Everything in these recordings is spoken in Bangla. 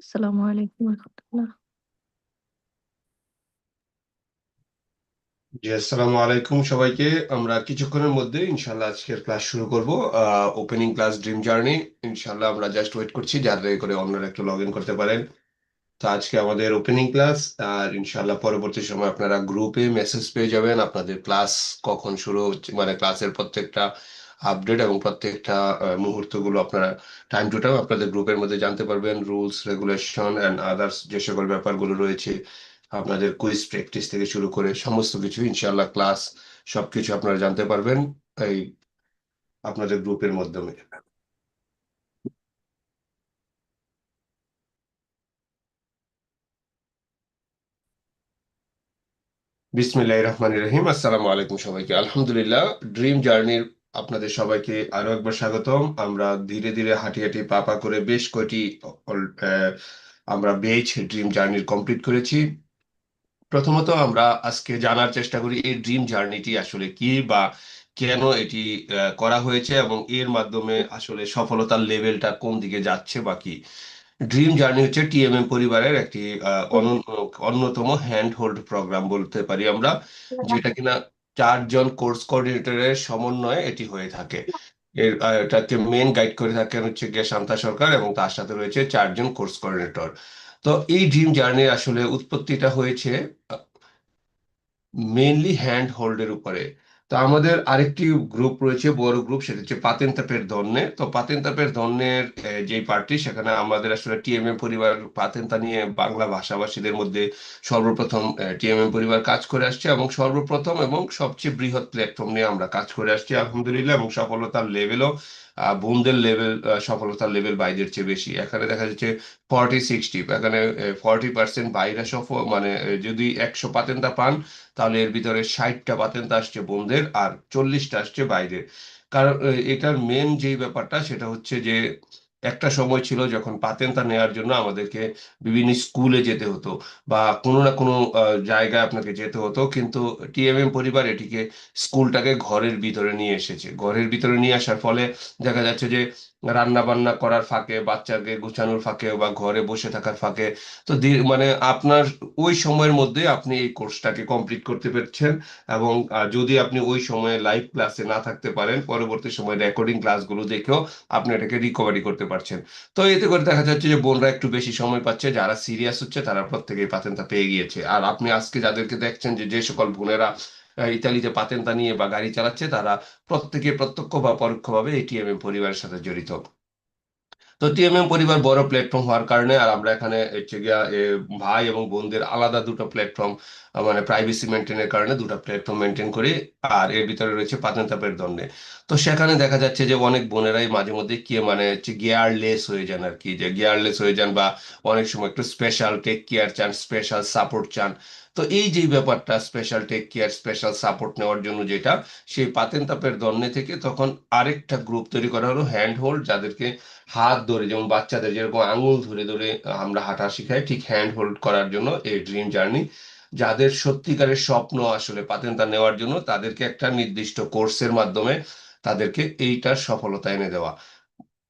আসসালামু আলাইকুম রহমতুল্লাহ। জি, আসসালামু আলাইকুম সবাইকে। আমরা কিছুক্ষণের মধ্যে ইনশাল্লাহ আজকের ক্লাস শুরু করব ওপেনিং ক্লাস ড্রিম জার্নি ইনশাল্লাহ আমরা জাস্ট ওয়েট করছি, যাতে করে অন্যরা একটু লগ ইন করতে পারেন। তো আজকে আমাদের ওপেনিং ক্লাস আর ইনশাল্লাহ পরবর্তী সময় আপনারা গ্রুপে মেসেজ পেয়ে যাবেন। আপনাদের ক্লাস কখন শুরু হচ্ছে মানে ক্লাসের প্রত্যেকটা আপডেট এবং প্রত্যেকটা মুহূর্তগুলো আপনারা টাইম টু টাইম আপনাদের গ্রুপের মধ্যে জানতে পারবেন। রুলস রেগুলেশন অ্যান্ড আদার্স যে সকল ব্যাপারগুলো রয়েছে, আপনাদের কুইজ প্র্যাকটিস থেকে শুরু করে সমস্ত কিছু, ইনশাআল্লাহ ক্লাস সবকিছু আপনারা জানতে পারবেন এই আপনাদের গ্রুপের মাধ্যমে। বিসমিল্লাহ রহমান রহিম। আসসালামু আলাইকুম সবাইকে। আলহামদুলিল্লাহ ড্রিম জার্নির আপনাদের সবাইকে আরও একবার স্বাগতম। আমরা ধীরে ধীরে হাঁটি হাঁটি পা পা করে বেশ কয়টি আমরা বেচ ড্রিম জার্নি কমপ্লিট করেছি। প্রথমত আমরা আজকে জানার চেষ্টা করি এই ড্রিম জার্নিটি আসলে কি বা কেন এটি করা হয়েছে এবং এর মাধ্যমে আসলে সফলতার লেভেলটা কোন দিকে যাচ্ছে বা কি? ড্রিম জার্নি হচ্ছে টিএমএম পরিবারের একটি অন্যতম হ্যান্ড হোল্ড প্রোগ্রাম বলতে পারি আমরা যেটা কিনা চারজন কোর্স কোঅর্ডিনেটরের সমন্বয়ে এটি হয়ে থাকে। এর এটাকে মেন গাইড করে থাকেন হচ্ছে গিয়ে শান্তা সরকার এবং তার সাথে রয়েছে চারজন কোর্স কোঅর্ডিনেটর তো এই ড্রিম জার্নি আসলে উৎপত্তিটা হয়েছে মেনলি হ্যান্ড হোল্ডের উপরে। তো আমাদের আরেকটি গ্রুপ রয়েছে, বড় গ্রুপ সেটা হচ্ছে পাতেন তাপের ধন্যে। তো পাতেন তাপের ধন্যের যে পার্টি সেখানে আমাদের আসলে টিএমএম পরিবার পাতেনতা নিয়ে বাংলা ভাষাভাষীদের মধ্যে সর্বপ্রথম টিএমএম পরিবার কাজ করে আসছে এবং সর্বপ্রথম এবং সবচেয়ে বৃহৎ প্ল্যাটফর্ম নিয়ে আমরা কাজ করে আসছি, আলহামদুলিল্লাহ, এবং সফলতার লেভেলও বোনদের লেভেল সফলতার লেভেল বাইদের চেয়ে বেশি। এখানে দেখা যাচ্ছে ফর্টি সিক্সটি এখানে ফর্টি পার্সেন্ট বাইরা সফল মানে যদি একশো পাতেন্তা পান তাহলে এর ভিতরে ষাটটা পাতেন্তা আসছে বোনদের আর চল্লিশটা আসছে বাইরের। কারণ এটার মেন যেই ব্যাপারটা সেটা হচ্ছে যে একটা সময় ছিল যখন পাতেন্তা নেওয়ার জন্য আমাদেরকে বিভিন্ন স্কুলে যেতে হতো বা কোনো না কোনো জায়গায় আপনাকে যেতে হতো, কিন্তু টিএমএম পরিবার এটিকে স্কুলটাকে ঘরের ভিতরে নিয়ে এসেছে। ঘরের ভিতরে নিয়ে আসার ফলে দেখা যাচ্ছে যে রান্না বান্না করার ফাঁকে, বাচ্চাকে গুছানোর ফাঁকে বা ঘরে বসে থাকার ফাঁকে, তো মানে আপনার ওই সময়ের মধ্যে আপনি এই কোর্সটাকে কমপ্লিট করতে পেরেছেন এবং যদি আপনি ওই সময়ে লাইভ ক্লাসে না থাকতে পারেন, পরবর্তী সময় রেকর্ডিং ক্লাসগুলো দেখেও আপনি এটাকে রিকভারি করতে পারছেন। তো এতে করে দেখা যাচ্ছে যে বোনরা একটু বেশি সময় পাচ্ছে, যারা সিরিয়াস হচ্ছে তারা প্রত্যেকেই পাতেনটা পেয়ে গিয়েছে। আর আপনি আজকে যাদেরকে দেখছেন যে যে সকল বোনেরা ইতালিতে পাতেন্তা নিয়ে বা গাড়ি চালাচ্ছে, তারা প্রত্যেকে প্রত্যক্ষ বা পরোক্ষভাবে এটিএম পরিবারের সাথে জড়িত। তো টিএমএম পরিবার বড় প্ল্যাটফর্ম হওয়ার কারণে, আর আমরা এখানে হচ্ছে গিয়া ভাই এবং বোনদের আলাদা দুটো প্ল্যাটফর্ম মানে প্রাইভেসি মেনটেনের কারণে দুটো প্ল্যাটফর্ম মেনটেন করি আর এর ভিতরে রয়েছে পাতেন্তাপের দণ্ডে। তো সেখানে দেখা যাচ্ছে যে অনেক বোনেরাই মাঝে মধ্যে কি মানে হচ্ছে গিয়ারলেস হয়ে যান আর কি, যে গিয়ারলেস হয়ে যান বা অনেক সময় একটু স্পেশাল টেক কেয়ার চান স্পেশাল সাপোর্ট চান। তো এই যে ব্যাপারটা special take care special support নেওয়ার জন্য যেটা, সেই পাতেন তাপের দন্নে থেকে তখন আরেকটা গ্রুপ তৈরি করা হলো হ্যান্ড হোল্ড যাদেরকে হাত ধরে, যেমন বাচ্চাদের যেরকম আঙুল ধরে ধরে আমরা হাঁটা শিখাই, ঠিক হ্যান্ড হোল্ড করার জন্য এই ড্রিম জার্নি যাদের সত্যিকারের স্বপ্ন আসলে পাতেন্তা নেওয়ার জন্য তাদেরকে একটা নির্দিষ্ট কোর্সের মাধ্যমে তাদেরকে এইটার সফলতা এনে দেওয়া।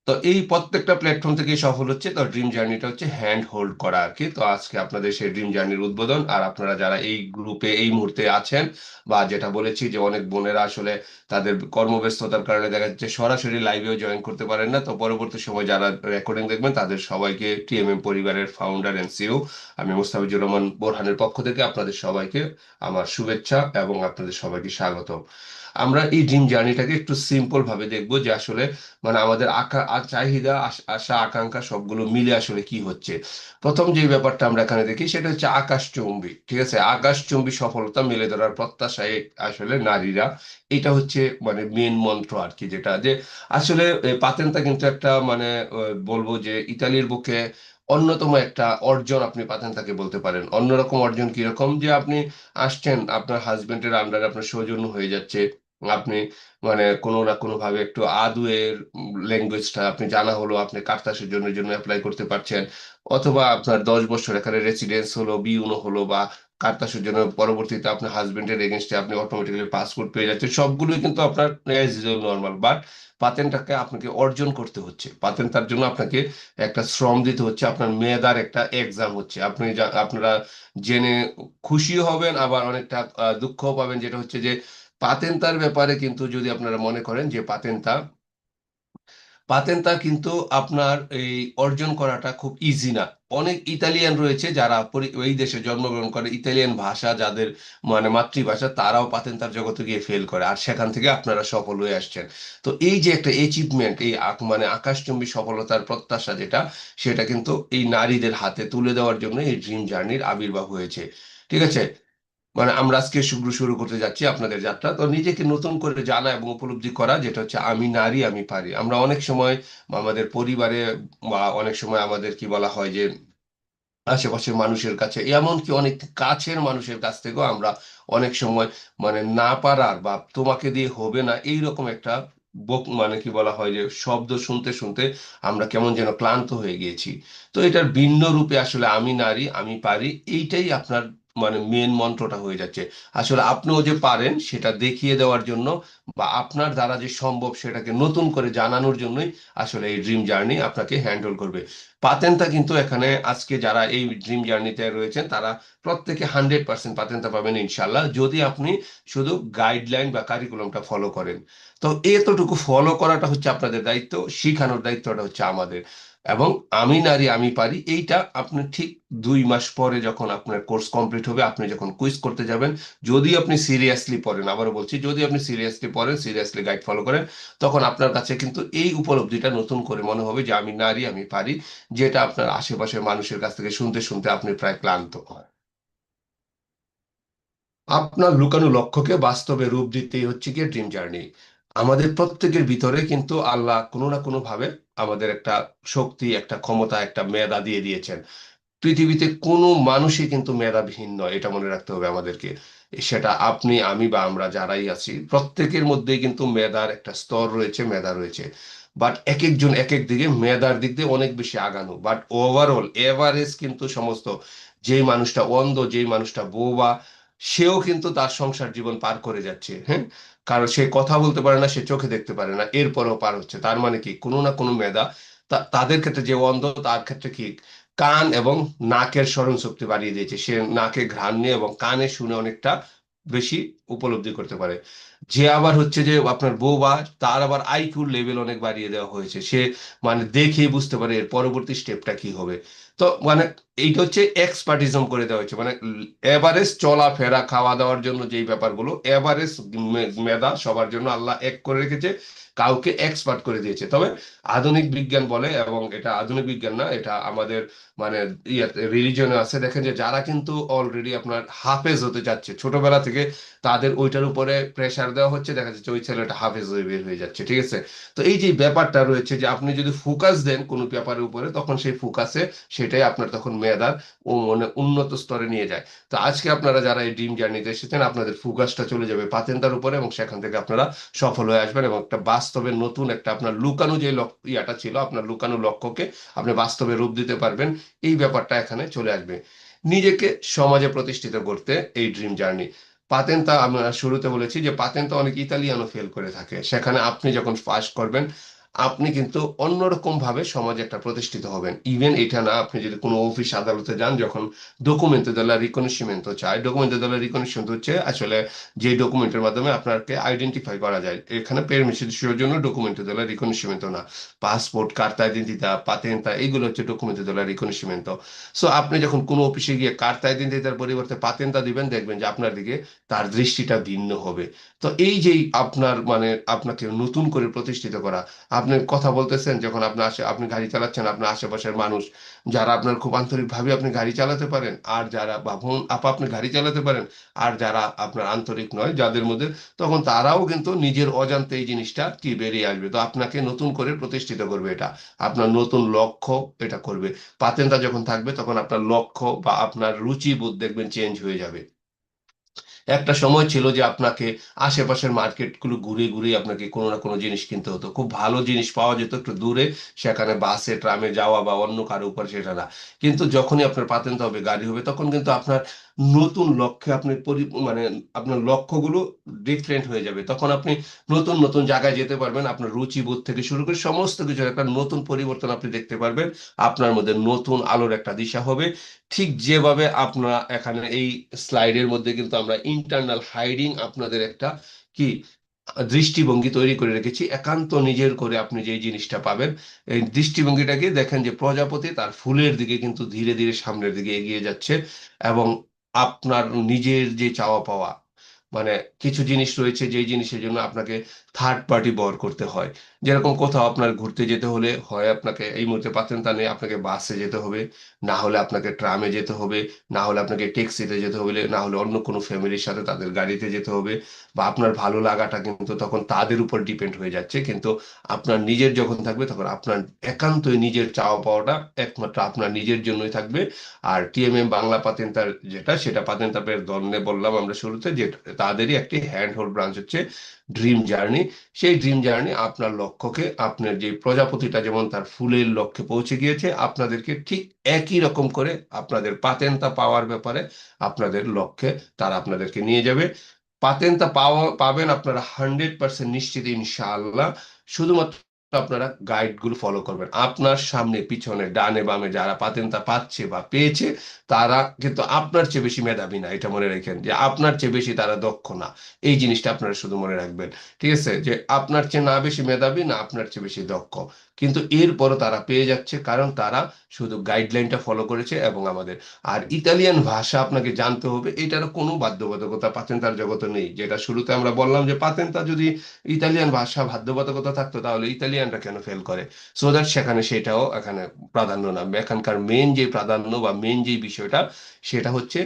তো এই প্রত্যেকটা প্ল্যাটফর্ম থেকে সফল হচ্ছে। তো ড্রিম জার্নিটা হচ্ছে হ্যান্ড হোল্ড করা আর কি। তো আজকে আপনাদের সেই ড্রিম জার্নির উদ্বোধন। আর আপনারা যারা এই গ্রুপে এই মুহূর্তে আছেন বা যেটা বলেছি যে অনেক বোনেরা আসলে তাদের কর্মব্যস্ততার কারণে দেখা যাচ্ছে সরাসরি লাইভেও জয়েন করতে পারেন না। তো পরবর্তী সময় যারা রেকর্ডিং দেখবেন, তাদের সবাইকে টিএমএম পরিবারের ফাউন্ডার এন্ড সিও আমি মুস্তাফিজুর রহমান বোরহানের পক্ষ থেকে আপনাদের সবাইকে আমার শুভেচ্ছা এবং আপনাদের সবাইকে স্বাগত আমরা এই ড্রিম জার্নিটাকে একটু সিম্পল ভাবে দেখব যে আসলে মানে আমাদের আকা চাহিদা, আশা আকাঙ্ক্ষা সবগুলো মিলে আসলে কি হচ্ছে। প্রথম যে ব্যাপারটা আমরা এখানে দেখি সেটা হচ্ছে আকাশচুম্বী, ঠিক আছে? আকাশচুম্বী সফলতা মেলে ধরার প্রত্যাশায় আসলে নারীরা। এটা হচ্ছে মানে মেন মন্ত্র আর কি যেটা। যে আসলে পাতেনটা কিন্তু একটা মানে বলব যে ইতালির বুকে অন্যতম একটা অর্জন আপনি পাচ্ছেন তাকে বলতে পারেন। অন্যরকম অর্জন কীরকম যে আপনি আসছেন, আপনার হাজবেন্ডের আন্ডারে আপনার সৌজন্য হয়ে যাচ্ছে, আপনি মানে কোনো না কোনো ভাবে একটু আদুয়ের ল্যাঙ্গুয়েজটা আপনি জানা হলো, আপনি কার্তাসের জন্য জন্য অ্যাপ্লাই করতে পারছেন, অথবা আপনার দশ বছর এখানে রেসিডেন্স হলো বিউনো হলো বা কার্তাসের জন্য পরবর্তীতে আপনার হাজবেন্ডের এগেনস্টে আপনি অটোমেটিক্যালি পাসপোর্ট পেয়ে যাচ্ছেন। সবগুলোই কিন্তু আপনার নর্মাল বাট পাতেন্টটাকে আপনাকে অর্জন করতে হচ্ছে। পাতেন্ট তার জন্য আপনাকে একটা শ্রম দিতে হচ্ছে, আপনার মেধার একটা এক্সাম হচ্ছে। আপনি আপনারা জেনে খুশি হবেন, আবার অনেকটা দুঃখ পাবেন। যেটা হচ্ছে যে পাতেন্তার ব্যাপারে কিন্তু যদি আপনারা মনে করেন যে পাতেন্তা পাতেন্তা কিন্তু আপনার এই অর্জন করাটা খুব ইজি না। অনেক ইতালিয়ান রয়েছে যারা এই দেশে জন্মগ্রহণ করে, ইতালিয়ান ভাষা যাদের মানে মাতৃভাষা, তারাও পাতেন্তার জগতে গিয়ে ফেল করে আর সেখান থেকে আপনারা সফল হয়ে আসছেন। তো এই যে একটা অ্যাচিভমেন্ট এই মানে আকাশচুম্বী সফলতার প্রত্যাশা যেটা, সেটা কিন্তু এই নারীদের হাতে তুলে দেওয়ার জন্য এই ড্রিম জার্নির আবির্ভাব হয়েছে। ঠিক আছে? মানে আমরা আজকে শুরু শুরু করতে যাচ্ছি আপনাদের যাত্রা। তো নিজেকে নতুন করে জানা এবং উপলব্ধি করা, যেটা হচ্ছে আমি নারী, আমি পারি। আমরা অনেক সময় আমাদের পরিবারে বা অনেক সময় আমাদের কি বলা হয় যে আশেপাশের মানুষের কাছে, এমনকি অনেক কাছের মানুষের কাছ থেকেও আমরা অনেক সময় মানে না পারার বা তোমাকে দিয়ে হবে না, এইরকম একটা বক মানে কি বলা হয় যে শব্দ শুনতে শুনতে আমরা কেমন যেন ক্লান্ত হয়ে গিয়েছি। তো এটার ভিন্ন রূপে আসলে আমি নারী, আমি পারি, এইটাই আপনার মানে মেন মন্ত্রটা হয়ে যাচ্ছে। আসলে আপনিও যে পারেন, সেটা দেখিয়ে দেওয়ার জন্য বা আপনার দ্বারা যে সম্ভব সেটাকে নতুন করে জানানোর জন্যই আসলে এই ড্রিম জার্নি আপনাকে হ্যান্ডেল করবে। পাতেন্তা কিন্তু এখানে আজকে যারা এই ড্রিম জার্নিতে রয়েছেন, তারা প্রত্যেকে হান্ড্রেড পার্সেন্ট পাতেন্তা পাবেন ইনশাল্লাহ যদি আপনি শুধু গাইডলাইন বা কারিকুলামটা ফলো করেন। তো এতটুকু ফলো করাটা হচ্ছে আপনাদের দায়িত্ব, শিখানোর দায়িত্বটা হচ্ছে আমাদের। এবং আমি নারী, আমি পারি, এইটা আপনি ঠিক দুই মাস পরে যখন আপনার কোর্স কমপ্লিট হবে, আপনি যখন কুইজ করতে যাবেন, যদি আপনি সিরিয়াসলি পড়েন, আবারও বলছি, যদি আপনি সিরিয়াসলি পড়েন, সিরিয়াসলি গাইড ফলো করেন, তখন আপনার কাছে কিন্তু এই উপলব্ধিটা নতুন করে মনে হবে যে আমি নারী, আমি পারি, যেটা আপনার আশেপাশের মানুষের কাছ থেকে শুনতে শুনতে আপনি প্রায় ক্লান্ত আপনার লুকানো লক্ষ্যকে বাস্তবে রূপ দিতেই হচ্ছে গিয়ে ড্রিম জার্নি। আমাদের প্রত্যেকের ভিতরে কিন্তু আল্লাহ কোনো না কোনো ভাবে আমাদের একটা শক্তি, একটা ক্ষমতা, একটা মেধা দিয়ে দিয়েছেন। পৃথিবীতে কোনো মানুষই কিন্তু মেধাবিহীন নয়, এটা মনে রাখতে হবে আমাদেরকে। সেটা আপনি, আমি বা আমরা যারাই আছি, প্রত্যেকের মধ্যেই কিন্তু মেধার একটা স্তর রয়েছে, মেধা রয়েছে। বাট এক একজন এক এক দিকে মেধার দিক দিয়ে অনেক বেশি আগানো। বাট ওভারঅল এভারেজ কিন্তু সমস্ত, যেই মানুষটা অন্ধ, যেই মানুষটা বোবা সেও কিন্তু তার সংসার জীবন পার করে যাচ্ছে হ্যাঁ? কারণ সে কথা বলতে পারে না, সে চোখে দেখতে পারে না, এরপরেও পার হচ্ছে। তার মানে কি? কোনো না কোনো মেধা তাদের ক্ষেত্রে যে অন্ধ, তার ক্ষেত্রে কি? কান এবং নাকের স্মরণ শক্তি বাড়িয়ে দিয়েছে। সে নাকে ঘ্রাণ নিয়ে এবং কানে শুনে অনেকটা বেশি উপলব্ধি করতে পারে। যে আবার হচ্ছে যে আপনার বউবা তার আবার আইকিউ লেভেল অনেক বাড়িয়ে দেওয়া হয়েছে, সে মানে দেখে বুঝতে পারে এর পরবর্তী স্টেপটা কি হবে। তো মানে এইটা হচ্ছে এক্সপার্টিজম করে দেওয়া হয়েছে মানে এভারেজ চলাফেরা খাওয়া দাওয়ার জন্য যেই ব্যাপারগুলো এভারেজ মেধা সবার জন্য আল্লাহ এক করে রেখেছে, কাউকে এক্সপার্ট করে দিয়েছে। তবে আধুনিক বিজ্ঞান বলে, এবং এটা আধুনিক বিজ্ঞান না, এটা আমাদের মানে রিলিজনে আছে। দেখেন যে যারা কিন্তু অলরেডি আপনার হাফেজ হতে যাচ্ছে ছোটবেলা থেকে তাদের ওইটার উপরে প্রেসার দেওয়া হচ্ছে, দেখা যাচ্ছে ওই ছেলেটা হাফেজ হয়ে বের হয়ে যাচ্ছে, ঠিক আছে? তো এই যে ব্যাপারটা রয়েছে যে আপনি যদি ফোকাস দেন কোনো ব্যাপারের উপরে, তখন সেই ফোকাসে সেটাই আপনার তখন মেধার ও মানে উন্নত স্তরে নিয়ে যায়। তো আজকে আপনারা যারা এই ড্রিম জার্নিতে এসেছেন, আপনাদের ফোকাসটা চলে যাবে পাতেন্তার উপরে এবং সেখান থেকে আপনারা সফল হয়ে আসবেন এবং একটা বাস্তবে নতুন একটা আপনার লুকানো যে ইয়াটা ছিল, আপনার লুকানো লক্ষ্যকে আপনি বাস্তবে রূপ দিতে পারবেন, এই ব্যাপারটা এখানে চলে আসবে। নিজেকে সমাজে প্রতিষ্ঠিত করতে এই ড্রিম জার্নি পাতেন্তা আমরা শুরুতে বলেছি যে পাতেন পাতেন্তা অনেক ইতালিয়ানও ফেল করে থাকে। সেখানে আপনি যখন পাস করবেন আপনি কিন্তু অন্যরকম ভাবে সমাজে একটা প্রতিষ্ঠিত হবেন। ইভেন এটা না, আপনি যদি কোনো অফিস আদালতে যান, যখন ডকুমেন্টে দেলা রিকগনিশমেন্ট চায় ডকুমেন্টে দেলা রিকগনিশমেন্ট হচ্ছে, আসলে যে ডকুমেন্টের মাধ্যমে আপনাকে আইডেন্টিফাই করা যায়। এখানে পেরমিশনের জন্য ডকুমেন্টে দেলা রিকগনিশমেন্ট না। পাসপোর্ট কার্তা আইডেন্টিতা পাতেন্তা এইগুলো হচ্ছে ডকুমেন্টে দেলা রিকগনিশমেন্ট সো আপনি যখন কোনো অফিসে গিয়ে কার্তা আইডেন্টিতার পরিবর্তে পাতেন্তা দিবেন, দেখবেন যে আপনার দিকে তার দৃষ্টিটা ভিন্ন হবে। তো এই যেই আপনার মানে আপনাকে নতুন করে প্রতিষ্ঠিত করা আপনি কথা বলতেছেন, যখন আপনি আসে, আপনি গাড়ি চালাচ্ছেন আপনার আশেপাশের মানুষ, যারা আপনার খুব আন্তরিকভাবে আপনি গাড়ি চালাতে পারেন, আর যারা বাবুন আপা আপনি গাড়ি চালাতে পারেন, আর যারা আপনার আন্তরিক নয়, যাদের মধ্যে, তখন তারাও কিন্তু নিজের অজান্তে এই জিনিসটা কি বেরিয়ে আসবে। তো আপনাকে নতুন করে প্রতিষ্ঠিত করবে এটা। আপনার নতুন লক্ষ্য এটা করবে। পাতেনটা যখন থাকবে, তখন আপনার লক্ষ্য বা আপনার রুচিবোধ দেখবেন চেঞ্জ হয়ে যাবে। একটা সময় ছিল যে আপনাকে আশেপাশের মার্কেটগুলো ঘুরে ঘুরে আপনাকে কোনো না কোনো জিনিস কিনতে হতো। খুব ভালো জিনিস পাওয়া যেত একটু দূরে, সেখানে বাসে, ট্রামে যাওয়া বা অন্য কারও উপর সেটা না। কিন্তু যখনই আপনার পাতেন্ট হবে, গাড়ি হবে, তখন কিন্তু আপনার নতুন লক্ষ্যে আপনি মানে আপনার লক্ষ্যগুলো ডিফারেন্ট হয়ে যাবে। তখন আপনি নতুন নতুন জায়গায় যেতে পারবেন, আপনার রুচিবোধ থেকে শুরু করে সমস্ত কিছু, একটা নতুন পরিবর্তন আপনি দেখতে পারবেন। আপনার মধ্যে নতুন আলোর একটা দিশা হবে। ঠিক যেভাবে আপনারা এখানে এই স্লাইডের মধ্যে কিন্তু আমরা ইন্টারনাল হাইডিং আপনাদের একটা কি দৃষ্টিভঙ্গি তৈরি করে রেখেছি। একান্ত নিজের করে আপনি যে জিনিসটা পাবেন, এই দৃষ্টিভঙ্গিটাকে দেখেন যে প্রজাপতি তার ফুলের দিকে কিন্তু ধীরে ধীরে সামনের দিকে এগিয়ে যাচ্ছে এবং আপনার নিজের যে চাওয়া পাওয়া মানে কিছু জিনিস রয়েছে যে জিনিসের জন্য আপনাকে থার্ড পার্টি বর করতে হয়। যেরকম কোথাও আপনার ঘুরতে যেতে হলে হয় আপনাকে এই মুহূর্তে পাচ্ছেন তা নেই, আপনাকে বাসে যেতে হবে, না হলে আপনাকে ট্রামে যেতে হবে, না হলে আপনাকে ট্যাক্সিতে যেতে হবে, না হলে অন্য কোনো ফ্যামিলির সাথে তাদের গাড়িতে যেতে হবে বা আপনার ভালো লাগাটা কিন্তু তখন তাদের উপর ডিপেন্ড হয়ে যাচ্ছে। কিন্তু আপনার নিজের যখন থাকবে তখন আপনার একান্তই নিজের চাওয়া পাওয়াটা একমাত্র আপনার নিজের জন্যই থাকবে। আর টিএমএম বাংলা পাতেন্তার যেটা, সেটা পাতেন পাতেন্তাপের দন্নে বললাম আমরা শুরুতে যে তাদেরই একটি হ্যান্ড হোল্ড ব্রাঞ্চ হচ্ছে। ড্রিম জার্নি সেই ড্রিম জার্নি আপনার লক্ষ্যকে, আপনার যে প্রজাপতিটা যেমন তার ফুলের লক্ষ্যে পৌঁছে গিয়েছে, আপনাদেরকে ঠিক একই রকম করে আপনাদের পাতেন্তা পাওয়ার ব্যাপারে আপনাদের লক্ষ্যে তারা আপনাদেরকে নিয়ে যাবে। পাতেন্তা পাওয়া, পাবেন আপনারা হান্ড্রেড পার্সেন্ট নিশ্চিত ইনশাআল্লাহ। শুধুমাত্র আপনারা গাইডগুলো ফলো করবেন। আপনার সামনে, পিছনে, ডানে, বামে যারা পাতেন তা পাচ্ছে বা পেয়েছে, তারা কিন্তু আপনার চেয়ে বেশি মেধাবী না, এটা মনে রাখেন। যে আপনার চেয়ে বেশি তারা দক্ষ না, এই জিনিসটা আপনারা শুধু মনে রাখবেন। ঠিক আছে? যে আপনার চেয়ে না বেশি মেধাবী না আপনার চেয়ে বেশি দক্ষ। কিন্তু এরপরও তারা পেয়ে যাচ্ছে, কারণ তারা শুধু গাইডলাইনটা ফলো করেছে এবং আমাদের। আর ইতালিয়ান ভাষা আপনাকে জানতে হবে এটার কোনো বাধ্যবাধকতা পাতেন্তার জগতে নেই। যেটা শুরুতে আমরা বললাম যে পাতেন্তা যদি ইতালিয়ান ভাষা বাধ্যবাধকতা থাকতো, তাহলে ইতালিয়ানরা কেন ফেল করে? সো দ্যাট সেখানে সেটাও এখানে প্রাধান্য না। এখানকার মেন যে প্রাধান্য বা মেন যে বিষয়টা, সেটা হচ্ছে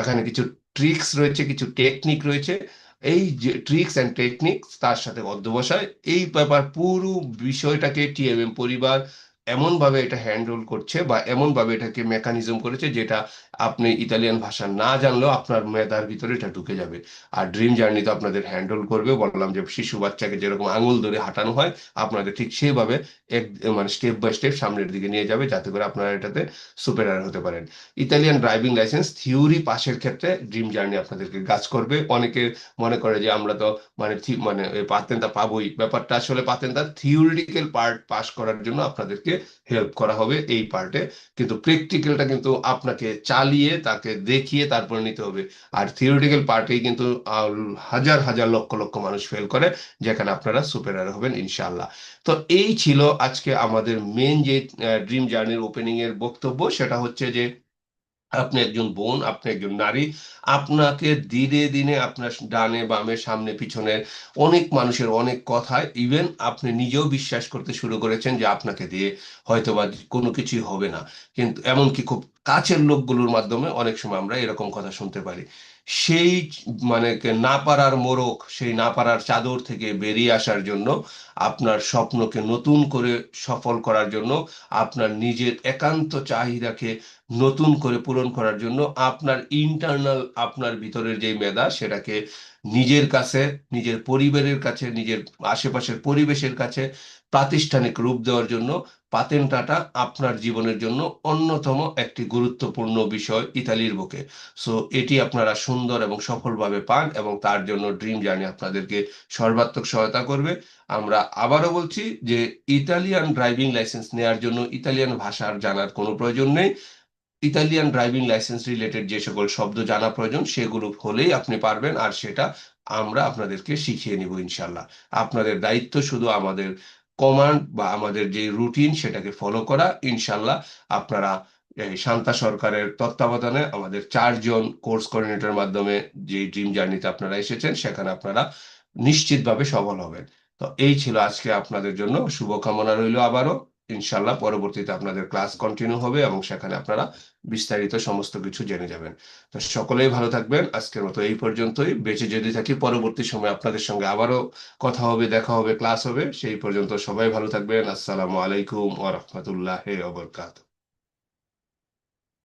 এখানে কিছু ট্রিক্স রয়েছে, কিছু টেকনিক রয়েছে এই যে ট্রিক্স অ্যান্ড টেকনিক্স তার সাথে অধ্যবসায় এই ব্যাপার পুরো বিষয়টাকে টিএমএম পরিবার এমনভাবে এটা হ্যান্ডল করছে বা এমনভাবে এটাকে মেকানিজম করেছে যেটা আপনি ইতালিয়ান ভাষা না জানলেও আপনার মেধার ভিতরে এটা ঢুকে যাবে। আর ড্রিম জার্নি তো আপনাদের হ্যান্ডল করবে। বললাম যে শিশু বাচ্চাকে যেরকম আঙুল ধরে হাঁটানো হয়, আপনাদের ঠিক সেইভাবে এক মানে স্টেপ বাই স্টেপ সামনের দিকে নিয়ে যাবে যাতে করে আপনারা এটাতে সুপেরার হতে পারেন। ইতালিয়ান ড্রাইভিং লাইসেন্স থিওরি পাশের ক্ষেত্রে ড্রিম জার্নি আপনাদেরকে কাজ করবে। অনেকে মনে করে যে আমরা তো মানে মানে পাতেন্তা পাবোই। ব্যাপারটা আসলে পাতেন্তা থিওরিটিক্যাল পার্ট পাস করার জন্য আপনাদেরকে হেল্প করা হবে এই পার্টে কিন্তু প্র্যাকটিক্যালটা কিন্তু আপনাকে চালিয়ে, তাকে দেখিয়ে তারপরে নিতে হবে। আর থিওরিটিক্যাল পার্টেই কিন্তু হাজার হাজার লক্ষ লক্ষ মানুষ ফেল করে, যেখানে আপনারা সুপেরার হবেন ইনশাল্লাহ তো এই ছিল আজকে আমাদের মেন যে ড্রিম জার্নির ওপেনিং এর বক্তব্য। সেটা হচ্ছে যে আপনি একজন বোন, আপনি একজন নারী, আপনাকে দিনে দিনে আপনার ডানে, বামে, সামনে, পিছনে অনেক মানুষের অনেক কথায় ইভেন আপনি নিজেও বিশ্বাস করতে শুরু করেছেন যে আপনাকে দিয়ে হয়তোবা কোনো কিছুই হবে না। কিন্তু এমনকি খুব কাছের লোকগুলোর মাধ্যমে অনেক সময় আমরা এরকম কথা শুনতে পারি। সেই মানে না পারার মোড়ক সেই না পারার চাদর থেকে বেরিয়ে আসার জন্য আপনার স্বপ্নকে নতুন করে সফল করার জন্য, আপনার নিজের একান্ত চাহিদাকে নতুন করে পূরণ করার জন্য আপনার ইন্টারনাল আপনার ভিতরের যে মেধা সেটাকে নিজের কাছে, নিজের পরিবারের কাছে, নিজের আশেপাশের পরিবেশের কাছে প্রাতিষ্ঠানিক রূপ দেওয়ার জন্য পাতেন্টাটা আপনার জীবনের জন্য অন্যতম একটি গুরুত্বপূর্ণ বিষয় ইতালির বুকে। সো এটি আপনারা সুন্দর এবং সফলভাবে পান এবং তার জন্য ড্রিম জার্নি আপনাদেরকে সর্বাত্মক সহায়তা করবে। আমরা আবারও বলছি যে ইতালিয়ান ড্রাইভিং লাইসেন্স নেওয়ার জন্য ইতালিয়ান ভাষার জানার কোনো প্রয়োজন নেই। ইতালিয়ান ড্রাইভিং লাইসেন্স রিলেটেড যে সকল শব্দ জানা প্রয়োজন সেগুলো হলেই আপনি পারবেন আর সেটা আমরা আপনাদেরকে শিখিয়ে নিব ইনশাল্লাহ আপনাদের দায়িত্ব শুধু আমাদের কমান্ড বা আমাদের যে রুটিন সেটাকে ফলো করা, ইনশাল্লাহ আপনারা শান্তা সরকারের তত্ত্বাবধানে আমাদের চারজন কোর্স কোঅর্ডিনেটর মাধ্যমে যে ড্রিম জার্নিতে আপনারা এসেছেন, সেখানে আপনারা নিশ্চিতভাবে সফল হবেন। তো এই ছিল আজকে আপনাদের জন্য। শুভকামনা রইল আবারও। ইনশাল্লাহ পরবর্তীতে আপনাদের ক্লাস কন্টিনিউ হবে এবং সেখানে আপনারা বিস্তারিত সমস্ত কিছু জেনে যাবেন। তো সকলেই ভালো থাকবেন। আজকের মতো এই পর্যন্তই। বেঁচে যদি থাকি, পরবর্তী সময় আপনাদের সঙ্গে আবারও কথা হবে, দেখা হবে ক্লাস হবে, সেই পর্যন্ত সবাই ভালো থাকবেন। আসসালামু আলাইকুম ওরহমতুল্লাহ অবরকাত